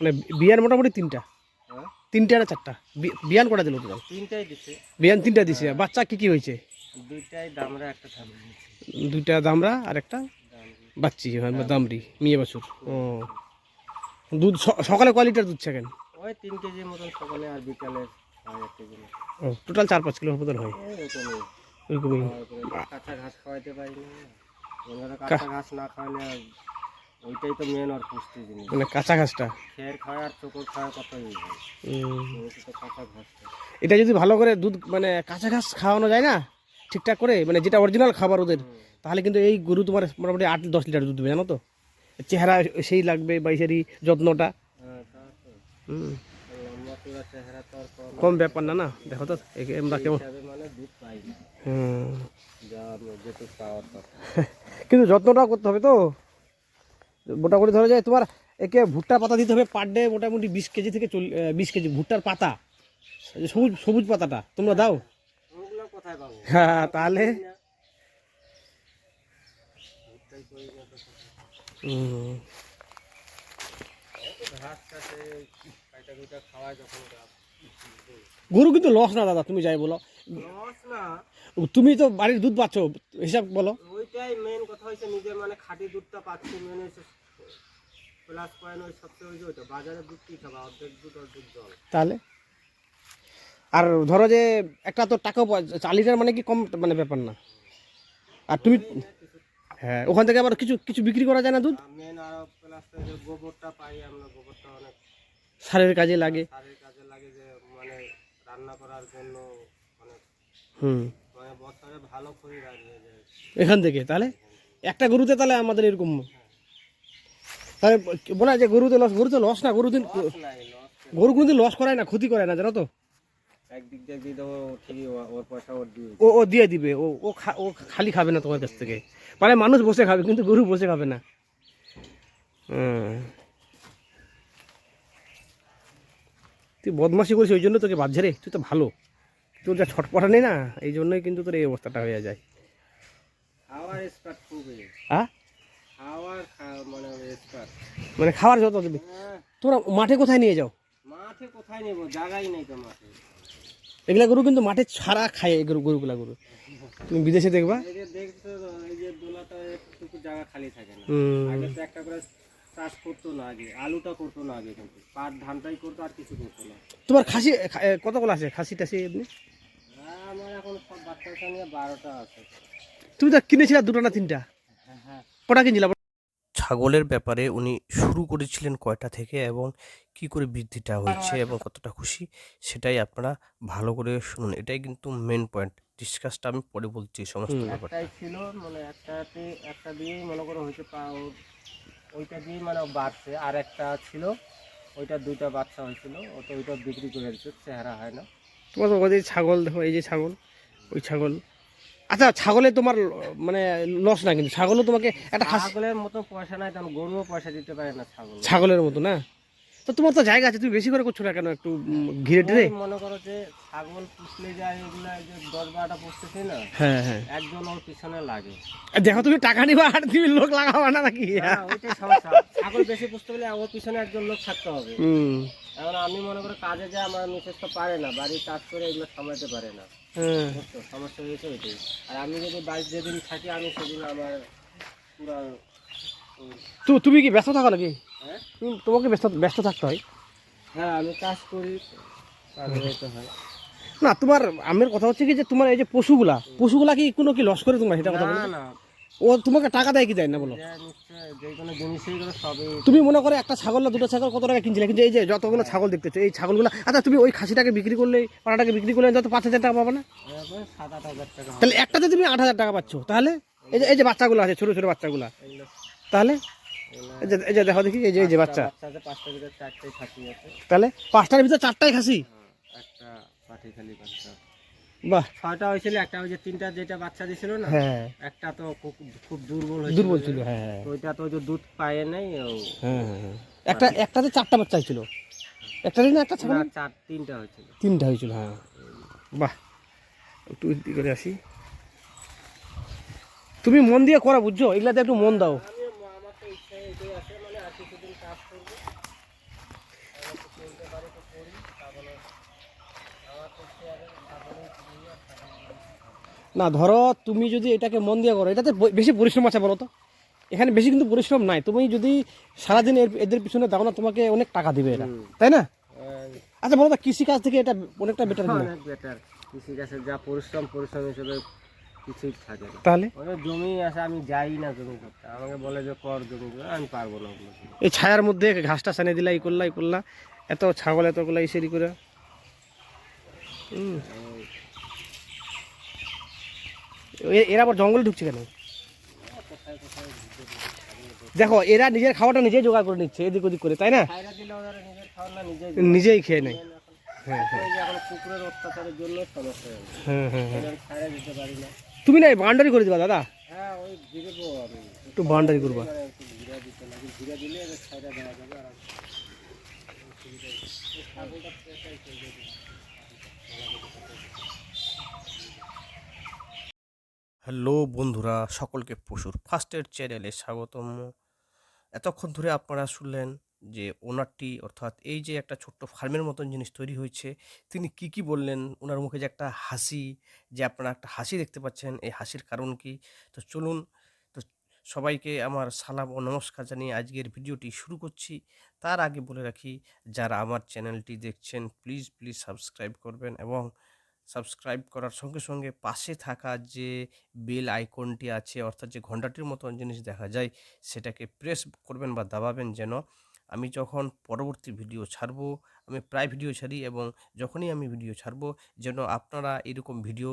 মানে বিয়ান মোটামুটি তিনটা। হ্যাঁ? তিনটা না চারটা? বিয়ান কটা দিল টোটাল? তিনটাই দিছে। বিয়ান তিনটা দিছে। বাচ্চা কি কি হয়েছে? দুইটাই দামরা একটা দুইটা দামরা আর একটা বাচ্চি হয় দামরি মেয়ে বাছুর। ও। দুধ সকালে কয় লিটার দুধ ছাকেন? ওই তিন কেজির মতন সকালে আর বিকালে। ও টোটাল চার পাঁচ কিলো মতন হয়। ওইরকমই কাঁচা ঘাস খাওয়াইতে পারি না। কাঁচা ঘাস না খাওয়ালে ওইটাই তো মেন আর পুষ্টি জিনিস। মানে কাঁচা ঘাসটা? খের খাওয়া আর চোখর ওইটা তো কাঁচা ঘাসটা এটা যদি ভালো করে দুধ মানে কাঁচা ঘাস খাওয়ানো যায় না? ঠিকঠাক করে? মানে যেটা অরিজিনাল খাবার ওদের তাহলে কিন্তু এই গরু তোমার মোটামুটি আট দশ লিটার দুধ দেবে জানো তো? চেহারা সেই লাগবে বাইশেরই যত্নটা। হ্যাঁ হুম, কম ব্যাপার না না? দেখো তো আমরা কেমন? মানে হুম। কিন্তু যত্নটাও করতে হবে তো? মোটামুটি ধরা যায় তোমার একে ভুট্টার পাতা দিতে হবে পার ডে মোটামুটি বিশ কেজি থেকে চল বিশ কেজি ভুট্টার পাতা। সবুজ সবুজ পাতাটা তোমরা দাও। হ্যাঁ তাহলে। গরু কিন্তু লস না দাদা তুমি যাই বলো। লস না। তুমি তো বাড়ির দুধ পাচ্ছ হিসাব বলো। ওইটাই মেন কথা হয়েছে নিজের মানে খাঁটি দুধটা পাচ্ছি মেন হয়েছে প্লাস পয়েন্ট ওই সবচেয়ে ওই যে ওইটা বাজারের দুধ কি খাবা? অর্ধেক দুধ অর্ধেক জল। তাহলে? আর ধরো যে একটা তো টাকা চার লিটার মানে কি কম মানে ব্যাপার না? আর তুমি হ্যাঁ ওখান থেকে আবার কিছু কিছু বিক্রি করা যায় না দুধ? মেন আর প্লাস যে গোবরটা পাই আমরা গোবরটা অনেক সারের কাজে লাগে। সারের কাজে লাগে যে মানে রান্না করার জন্য অনেক হুম। বছরে ভালো করে দাঁড়িয়ে যায়। এখান থেকে তাহলে? একটা গরুতে তাহলে আমাদের এরকম তাহলে বলা যে গরুতে লস গরুতে লস না গরু দিন গরু কোনোদিন লস করায় না ক্ষতি করে না জানো তো? একদিক দিয়ে দিয়ে দেবো ঠিকই ও- ওর পয়সা ওর দিয়ে ও ও দিয়ে দিবে ও ও ও খালি খাবে না তোমার কাছ থেকে। মানে মানুষ বসে খাবে কিন্তু গরু বসে খাবে না। হুম। তুই বদমাসি করিস ওই জন্য তোকে বাধ্য রে তুই তো ভালো। তোর যা ছটপটা নেই না এই জন্যই কিন্তু তোর এই অবস্থাটা হয়ে যায়। হ্যাঁ মানে মানে খাওয়ার যত দেবে হ্যাঁ। তোরা মাঠে কোথায় নিয়ে যাও? মাঠে কোথায় নেব? জায়গাই নেই তো মাঠে। এগুলা গরু কিন্তু মাঠে ছাড়া খায় এই গরু গরুগুলা গরু। তুমি বিদেশে দেখবা? এই দেখছ এই যে দোলাটা একটুকু জায়গা খালি থাকে না। হুম, আগে তো একটা করে চাষ করতো না আগে আলুটা করতো না আগে কিন্তু। পাট ধানটাই করতো আর কিছু করতো না। তোমার খাসি কতগুলো আছে? খাসি টাসি এমনি? আমার এখন সব বাচ্চার সঙ্গে বারোটা আছে। তুমি তো কিনেছিলে দুটো না তিনটা? হ্যাঁ হ্যাঁ। কটা কিনছিলাম ছাগলের ব্যাপারে উনি শুরু করেছিলেন কয়টা থেকে এবং কি করে বৃদ্ধিটা হয়েছে এবং কতটা খুশি সেটাই আপনারা ভালো করে শুনুন। এটাই কিন্তু মেন পয়েন্ট ডিসকাসটা আমি পরে বলছি সমস্ত। ব্যাপারটা। ছিল মানে একটাতে একটা দিয়েই মনে করো হয়েছে ওইটা দিয়েই মানে বাড়ছে। আর একটা ছিল ওইটা দুইটা বাচ্চা হয়েছিল ওটা তো ওইটা বিক্রি করে দিচ্ছে চেহারা হয় না। তোমার তো যে ছাগল দেখো এই যে ছাগল ওই ছাগল। আচ্ছা ছাগলে তোমার মানে লস না কিন্তু ছাগলও তোমাকে একটা ছাগলের মতো পয়সা নাই তখন গরুও পয়সা দিতে পারে না ছাগল। ছাগলের মতো না? তো তোমার তো জায়গা আছে তুমি বেশি করে করছ না কেন একটু ঘিরে টিরে? মনে করো যে ছাগল পুষলে যায় এগুলো যে দশ বারোটা পুষতেছে না হ্যাঁ হ্যাঁ। একজন ওর পিছনে লাগে। দেখো তুমি টাকা নিবা আর তুমি লোক লাগাবা না নাকি? হ্যাঁ, ওইটাই সমস্যা। ছাগল বেশি পুষতে হলে ওর পিছনে একজন লোক থাকতে হবে। হুম। এখন আমি মনে করি কাজে যায় আমার মিসেস তো পারে না বাড়ির কাজ করে এগুলো সামলাতে পারে না। হ্যাঁ। বুঝছ? সমস্যা হয়েছে ওইটাই। আর আমি যদি বাড়ি যেদিন থাকি আমি সেদিন আমার পুরা তুমি কি ব্যস্ত থাকো নাকি? হ্যাঁ? তুমি- তোমাকে ব্যস্ত ব্যস্ত থাকতে হয়? হ্যাঁ আমি কাজ করি হয়। না তোমার আমের কথা হচ্ছে কি যে তোমার এই যে পশুগুলা পশুগুলা কি কোনো কি লস করে তোমার? সেটা কথা না না ও তোমাকে টাকা দেয় কি দেয় না বলো? তুমি মনে করো একটা ছাগল না দুটো ছাগল কত টাকা কিনছিলে? কিন্তু এই যে যতগুলো ছাগল দেখতেছো এই ছাগলগুলো আচ্ছা তুমি ওই খাসিটাকে বিক্রি করলে পাড়াটাকে বিক্রি করলে যত পাঁচ হাজার টাকা পাবে না। তাহলে একটাতে তুমি আট হাজার টাকা পাচ্ছ তাহলে এই যে এই যে বাচ্চাগুলো আছে ছোটো ছোটো বাচ্চাগুলো তাহলে এই যে এই যে দেখো দেখি এই যে এই যে বাচ্চা। তাহলে পাঁচটার ভিতরে চারটাই খাসি? হ্যাঁ, একটা পাটি খালি বাচ্চা বাহ। ছয়টা হয়েছিল একটা ওই যে তিনটা যেটা বাচ্চা দিছিল না হ্যাঁ। একটা তো খুব দুর্বল হয়েছিল। দুর্বল ছিল হ্যাঁ হ্যাঁ। ওইটা তো যে দুধ পায় নাই হ্যাঁ। একটা একটাতে চারটা বাচ্চা ছিল একটাতে না একটা ছাগল? চার তিনটা হয়েছিল। তিনটা হয়েছিল হ্যাঁ। বাহ। একটু করে আসি। তুমি মন দিয়ে করা বুঝছ? এগুলাতে একটু মন দাও আমি আমার তো ইচ্ছা এটাই আছে মানে আর কিছুদিন কাজ করব তিনটে বাড়ি তো করি তারপরে আমার তো শেয়ারের তারপরেই কিনি আর তারপরে না ধরো তুমি যদি এটাকে মন দিয়ে করো এটাতে বেশি পরিশ্রম আছে বলো তো? এখানে বেশি কিন্তু পরিশ্রম নাই। তুমি যদি সারাদিন এদের পিছনে দাও না তোমাকে অনেক টাকা দিবে এটা তাই না? আচ্ছা বলো তো কৃষিকাজ থেকে এটা অনেকটা বেটার অনেক বেটার কৃষিকাজের যা পরিশ্রম পরিশ্রম হিসেবে কিছুই থাকে তাহলে? জমি আছে আমি যাই না জমি করতে। আমাকে বলে যে কর জমি আমি পারব না ওগুলো এই ছায়ার মধ্যে ঘাসটা সানে দিলা এই করলা এই করলা। এত ছাগল এত করলা এই সেরি করে হুম। এরা আবার জঙ্গলে ঢুকছে কেন? দেখো এরা নিজের খাওয়াটা নিজেই জোগাড় করে নিচ্ছে এদিক ওদিক করে তাই না? নিজেই খেয়ে নেয় হ্যাঁ হ্যাঁ। হয়ে তুমি না বাউন্ডারি করে দিবা দাদা? একটু বাউন্ডারি করবা। দিলে এদের খাইরা দেওয়া যাবে আর ছাগলটা পেটাই চলবে হ্যালো বন্ধুরা, সকলকে পশুর ফার্স্টের চ্যানেলে স্বাগতম। এতক্ষণ ধরে আপনারা শুনলেন যে ওনারটি, অর্থাৎ এই যে একটা ছোট্ট ফার্মের মতন জিনিস তৈরি হয়েছে, তিনি কি কি বললেন, ওনার মুখে যে একটা হাসি, যে আপনারা একটা হাসি দেখতে পাচ্ছেন, এই হাসির কারণ কি? তো চলুন, তো সবাইকে আমার সালাম ও নমস্কার জানিয়ে আজকের ভিডিওটি শুরু করছি। তার আগে বলে রাখি, যারা আমার চ্যানেলটি দেখছেন, প্লিজ প্লিজ সাবস্ক্রাইব করবেন এবং সাবস্ক্রাইব করার সঙ্গে সঙ্গে পাশে থাকা যে বেল আইকনটি আছে, অর্থাৎ যে ঘন্টাটির মতন জিনিস দেখা যায়, সেটাকে প্রেস করবেন বা দাবাবেন যেন আমি যখন পরবর্তী ভিডিও ছাড়বো, আমি প্রায় ভিডিও ছাড়ি এবং যখনই আমি ভিডিও ছাড়ব, যেন আপনারা এরকম ভিডিও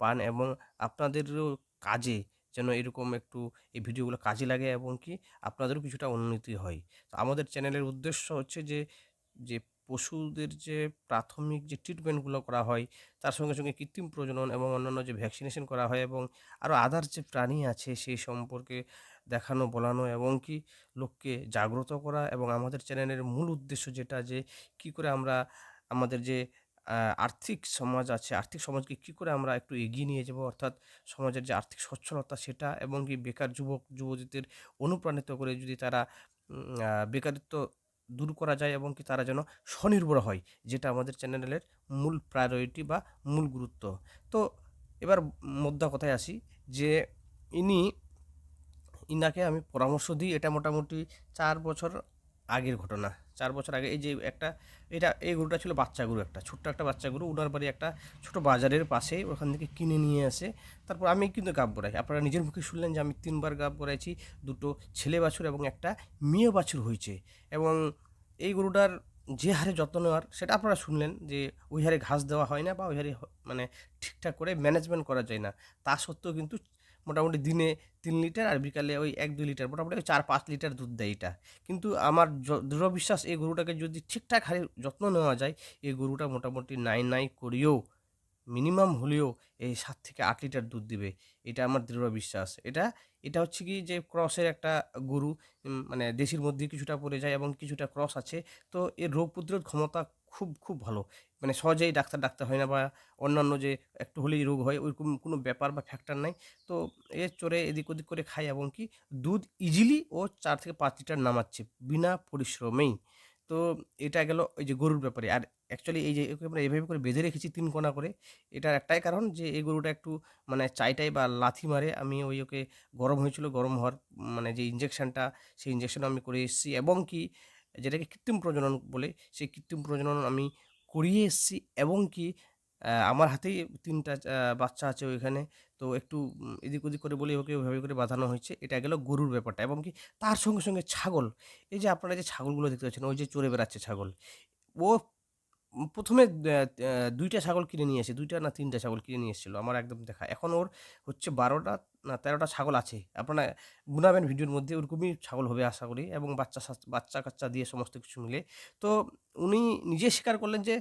পান এবং আপনাদেরও কাজে যেন এরকম একটু এই ভিডিওগুলো কাজে লাগে এবং কি আপনাদেরও কিছুটা উন্নতি হয়। তো আমাদের চ্যানেলের উদ্দেশ্য হচ্ছে যে যে পশুদের যে প্রাথমিক যে ট্রিটমেন্টগুলো করা হয়, তার সঙ্গে সঙ্গে কৃত্রিম প্রজনন এবং অন্যান্য যে ভ্যাকসিনেশন করা হয় এবং আরও আদার যে প্রাণী আছে, সেই সম্পর্কে দেখানো, বলানো এবং কি লোককে জাগ্রত করা এবং আমাদের চ্যানেলের মূল উদ্দেশ্য যেটা যে কি করে আমরা আমাদের যে আর্থিক সমাজ আছে, আর্থিক সমাজকে কি করে আমরা একটু এগিয়ে নিয়ে যাব, অর্থাৎ সমাজের যে আর্থিক সচ্ছলতা সেটা এবং কি বেকার যুবক, যুবতীদের অনুপ্রাণিত করে যদি তারা বেকারিত্ব দূর করা যায় এবং কি তারা যেন স্বনির্ভর হয়, যেটা আমাদের চ্যানেলের মূল প্রায়োরিটি বা মূল গুরুত্ব। তো এবার মোদ্দা কথায় আসি যে ইনি, ইনাকে আমি পরামর্শ দিই, এটা মোটামুটি চার বছর আগের ঘটনা। চার বছর আগে এই যে একটা, এটা, এই গরুটা ছিল বাচ্চা গরু একটা, ছোট্ট একটা বাচ্চা গরু উনার বাড়ি একটা ছোট বাজারের পাশে ওখান থেকে কিনে নিয়ে আসে। তারপর আমি কিন্তু গাব গড়াই আপনারা নিজের মুখে শুনলেন যে আমি তিনবার গাব গড়াইছি দুটো ছেলে বাছুর এবং একটা মেয়ে বাছুর হয়েছে। এবং এই গরুটার যে হারে যত্ন নেওয়ার, সেটা আপনারা শুনলেন যে ওই হারে ঘাস দেওয়া হয় না বা ওই হারে মানে ঠিকঠাক করে ম্যানেজমেন্ট করা যায় না। তা সত্ত্বেও কিন্তু মোটামুটি দিনে তিন লিটার আর বিকালে ওই এক দুই লিটার, মোটামুটি ওই চার পাঁচ লিটার দুধ দেয় এটা। কিন্তু আমার দৃঢ় বিশ্বাস এই গরুটাকে যদি ঠিকঠাক হারে যত্ন নেওয়া যায়, এই গরুটা মোটামুটি নাই নাই করিয়েও মিনিমাম হলেও এই সাত থেকে আট লিটার দুধ দিবে। এটা আমার দৃঢ় বিশ্বাস। এটা এটা হচ্ছে কি যে ক্রসের একটা গরু মানে দেশির মধ্যে কিছুটা পড়ে যায় এবং কিছুটা ক্রস আছে। তো এর রোগ প্রতিরোধ ক্ষমতা খুব খুব ভালো। মানে সহজেই ডাক্তার ডাক্তার হয় না বা অন্যান্য যে একটু হলেই রোগ হয়, ওইরকম কোনো ব্যাপার বা ফ্যাক্টর নাই। তো এ চড়ে এদিক ওদিক করে খায় এবং কি দুধ ইজিলি ও চার থেকে পাঁচ লিটার নামাচ্ছে বিনা পরিশ্রমেই। তো এটা গেল ওই যে গরুর ব্যাপারে। আর অ্যাকচুয়ালি এই যে আমরা এভাবে করে বেঁধে রেখেছি তিন কোনা করে, এটার একটাই কারণ যে এই গরুটা একটু মানে চাইটাই বা লাথি মারে। আমি ওই ওকে গরম হয়েছিল, গরম হওয়ার মানে যে ইঞ্জেকশনটা সেই ইঞ্জেকশন আমি করে এসেছি। এবং কি যেটাকে কৃত্রিম প্রজনন বলে, সেই কৃত্রিম প্রজনন আমি করিয়ে এসেছি এবং কি আমার হাতেই তিনটা বাচ্চা আছে ওইখানে। তো একটু এদিক ওদিক করে বলে, ওকে ওইভাবে করে বাঁধানো হয়েছে। এটা গেল গরুর ব্যাপারটা এবং কি, তার সঙ্গে সঙ্গে ছাগল। এই যে আপনারা যে ছাগলগুলো দেখতে পাচ্ছেন, ওই যে চড়ে বেড়াচ্ছে ছাগল। ও প্রথমে দুইটা ছাগল কিনে নিয়ে এসে, দুইটা না তিনটা ছাগল কিনে নিয়ে এসেছিল, আমার একদম দেখা। এখন ওর হচ্ছে বারোটা না, তেরোটা ছাগল আছে। আপনারা গুনাবেন ভিডিওর মধ্যে, ওরকমই ছাগল হবে আশা করি এবং বাচ্চা বাচ্চা কাচ্চা দিয়ে সমস্ত কিছু মিলে। তো উনি নিজে স্বীকার করলেন যে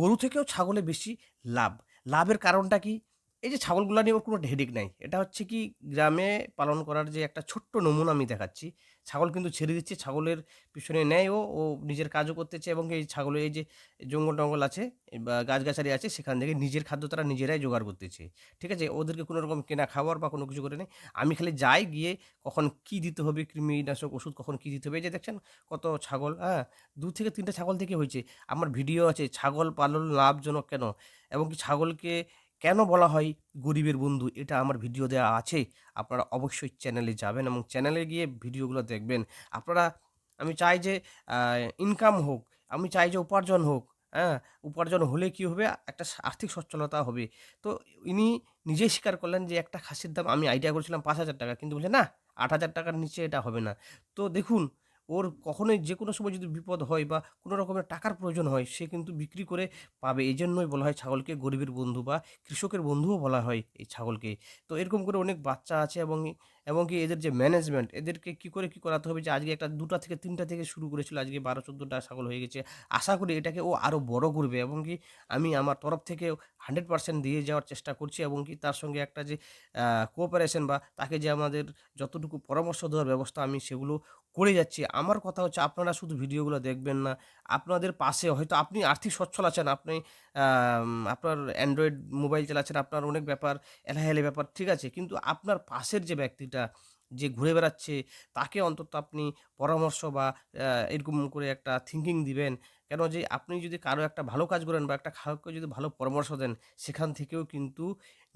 গরু থেকেও ছাগলে বেশি লাভ। লাভের কারণটা কি? এই যে ছাগলগুলো নিয়ে কোনো হেডেক নাই। এটা হচ্ছে কি গ্রামে পালন করার যে একটা ছোট্ট নমুনা আমি দেখাচ্ছি। ছাগল কিন্তু ছেড়ে দিচ্ছে, ছাগলের পিছনে নেয় ও নিজের কাজও করতেছে এবং এই ছাগলের এই যে জঙ্গল টঙ্গল আছে, বা গাছগাছালি আছে, সেখান থেকে নিজের খাদ্য তারা নিজেরাই জোগাড় করতেছে। ঠিক আছে? ওদেরকে কোনো রকম কেনা খাবার বা কোনো কিছু করে নেই। আমি খালি যাই গিয়ে কখন কি দিতে হবে, কৃমিনাশক ওষুধ কখন কি দিতে হবে, এই যে দেখছেন কত ছাগল হ্যাঁ? দু থেকে তিনটা ছাগল থেকে হয়েছে। আমার ভিডিও আছে, ছাগল পালন লাভজনক কেন? এবং কি ছাগলকে কেন বলা হয় গরিবের বন্ধু? এটা আমার ভিডিও দেওয়া আছে। আপনারা অবশ্যই চ্যানেলে যাবেন এবং চ্যানেলে গিয়ে ভিডিওগুলো দেখবেন। আপনারা, আমি চাই যে ইনকাম হোক, আমি চাই যে উপার্জন হোক হ্যাঁ? উপার্জন হলে কি হবে? একটা আর্থিক সচ্ছলতা হবে। তো ইনি নিজেই স্বীকার করলেন যে, একটা খাসির দাম আমি আইডিয়া করেছিলাম পাঁচ হাজার টাকা। কিন্তু বলছে, না, আট হাজার টাকার নিচে এটা হবে না। তো দেখুন ওর কখনোই যে কোনো সময় যদি বিপদ হয় বা কোনো রকমের টাকার প্রয়োজন হয়, সে কিন্তু বিক্রি করে পাবে। এই জন্যই বলা হয় ছাগলকে গরিবের বন্ধু বা কৃষকের বন্ধুও বলা হয় এই ছাগলকে। তো এরকম করে অনেক বাচ্চা আছে এবং এবং কি এদের যে ম্যানেজমেন্ট এদেরকে কি করে কি করাতে হবে যে আজকে একটা দুটা থেকে তিনটা থেকে শুরু করেছিল, আজকে বারো, চোদ্দোটা ছাগল হয়ে গেছে। আশা করি এটাকে ও আরও বড় করবে এবং কি আমি আমার তরফ থেকে হান্ড্রেড পার্সেন্ট দিয়ে যাওয়ার চেষ্টা করছি এবং কি তার সঙ্গে একটা যে কোঅপারেশন বা তাকে যে আমাদের যতটুকু পরামর্শ দেওয়ার ব্যবস্থা আমি সেগুলো করে যাচ্ছি। আমার কথা হচ্ছে আপনারা শুধু ভিডিওগুলো দেখবেন না। আপনাদের পাশে হয়তো আপনি আর্থিক সচ্ছল আছেন, আপনি আপনার অ্যান্ড্রয়েড মোবাইল চালাচ্ছেন, আপনার অনেক ব্যাপার এলাহেলে ব্যাপার, ঠিক আছে। কিন্তু আপনার পাশের যে ব্যক্তিটা যে ঘুরে বেড়াচ্ছে, তাকে অন্তত আপনি পরামর্শ বা এরকম করে একটা থিঙ্কিং দিবেন কেন যে আপনি যদি কারও একটা ভালো কাজ করেন বা একটা কাউকে যদি ভালো পরামর্শ দেন, সেখান থেকেও কিন্তু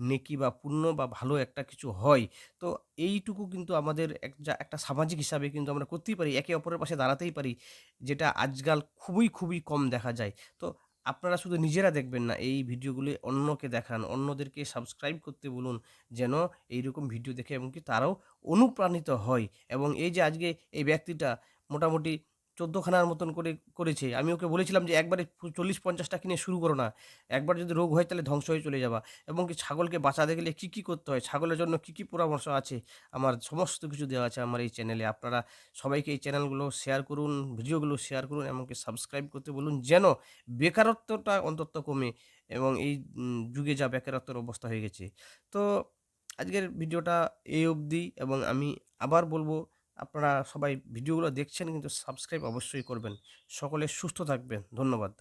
নেকি বা পুণ্য বা ভালো একটা কিছু হয়। তো এইটুকু কিন্তু আমাদের এক যা একটা সামাজিক হিসাবে কিন্তু আমরা করতেই পারি, একে অপরের পাশে দাঁড়াতেই পারি, যেটা আজকাল খুবই খুবই কম দেখা যায়। তো আপনারা শুধু নিজেরা দেখবেন না, এই ভিডিওগুলি অন্যকে দেখান, অন্যদেরকে সাবস্ক্রাইব করতে বলুন, যেন এইরকম ভিডিও দেখে এবং কি তারাও অনুপ্রাণিত হয়। এবং এই যে আজকে এই ব্যক্তিটা মোটামুটি চোদ্দোখানার মতন করে করেছে। আমি ওকে বলেছিলাম যে, একবারে চল্লিশ পঞ্চাশটা কিনে শুরু করো না। একবার যদি রোগ হয় তাহলে ধ্বংস হয়ে চলে যাবা। এবং কি ছাগলকে বাঁচাতে গেলে কী কী করতে হয়? ছাগলের জন্য কী কী পরামর্শ আছে? আমার সমস্ত কিছু দেওয়া আছে আমার এই চ্যানেলে। আপনারা সবাইকে এই চ্যানেলগুলো শেয়ার করুন, ভিডিওগুলো শেয়ার করুন, এমনকি সাবস্ক্রাইব করতে বলুন, যেন বেকারত্বটা অন্তত কমে এবং এই যুগে যা বেকারত্বের অবস্থা হয়ে গেছে। তো আজকের ভিডিওটা এই অবধি এবং আমি আবার বলব আপনারা সবাই ভিডিওগুলো দেখছেন কিন্তু সাবস্ক্রাইব অবশ্যই করবেন। সকলে সুস্থ থাকবেন। ধন্যবাদ।